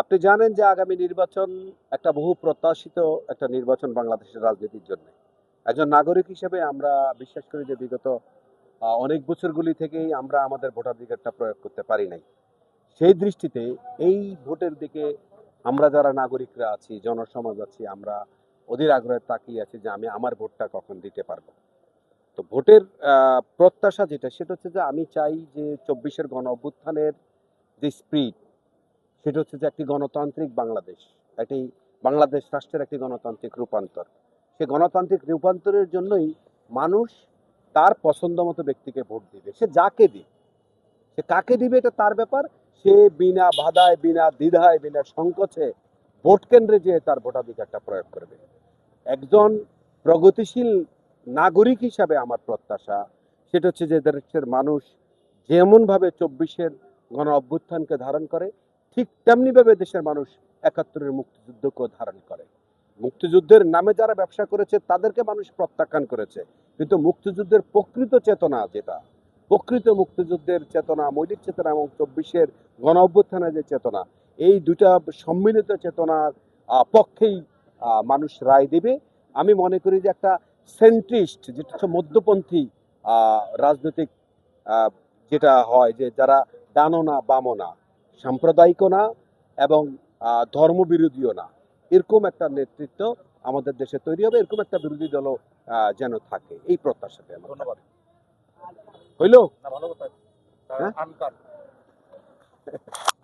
আপনি জানেন যে আগামী নির্বাচন একটা বহু প্রত্যাশিত একটা নির্বাচন বাংলাদেশের রাজনীতির জন্য। একজন নাগরিক হিসেবে আমরা বিশ্বাস করি যে বিগত অনেক বছরগুলি থেকেই আমরা আমাদের ভোটাধিকারটা প্রয়োগ করতে পারি নাই। সেই দৃষ্টিতে এই ভোটের দিকে আমরা যারা নাগরিকরা আছি, জনসমাজ আছি, আমরা অধীর আগ্রহে তাকিয়ে আছি যে আমি আমার ভোটটা কখন দিতে পারব। তো ভোটের প্রত্যাশা যেটা, সেটা হচ্ছে যে আমি চাই যে চব্বিশের গণ অভ্যুত্থানের যে স্পিড সেটা হচ্ছে যে একটি গণতান্ত্রিক বাংলাদেশ, একটি বাংলাদেশ রাষ্ট্রের একটি গণতান্ত্রিক রূপান্তর। সে গণতান্ত্রিক রূপান্তরের জন্যই মানুষ তার পছন্দ মতো ব্যক্তিকে ভোট দিবে। সে যাকে দিবে সে কাকে দিবে এটা তার ব্যাপার। সে বিনা বাধায়, বিনা দ্বিধায়, বিনা সংকোচে ভোট কেন্দ্রে যেয়ে তার ভোটাধিকারটা প্রয়োগ করবে। একজন প্রগতিশীল নাগরিক হিসাবে আমার প্রত্যাশা সেটা হচ্ছে যে দেশের মানুষ যেমনভাবে চব্বিশের গণ অভ্যুত্থানকে ধারণ করে ঠিক তেমনিভাবে দেশের মানুষ একাত্তরের মুক্তিযুদ্ধকেও ধারণ করে। মুক্তিযুদ্ধের নামে যারা ব্যবসা করেছে, তাদেরকে মানুষ প্রত্যাখ্যান করেছে। কিন্তু মুক্তিযুদ্ধের প্রকৃত চেতনা যেটা? প্রকৃত মুক্তিযুদ্ধের চেতনা, মৌলিক চেতনা এবং চব্বিশের গণ অভ্যুত্থানের যে চেতনা, এই দুটা সম্মিলিত চেতনার পক্ষেই মানুষ রায় দেবে। আমি মনে করি যে একটা সেন্ট্রিস্ট যেটা হচ্ছে মধ্যপন্থী রাজনৈতিক যেটা হয় যে যারা ডানো না বামো না সাম্প্রদায়িকও না এবং ধর্মবিরোধীও না। এরকম একটা নেতৃত্ব আমাদের দেশে তৈরি হবে এরকম একটা বিরোধী দলও যেন থাকে। এই প্রত্যাশাতে আমার ধন্যবাদ। হইল? না ভালো কথা। হ্যাঁ?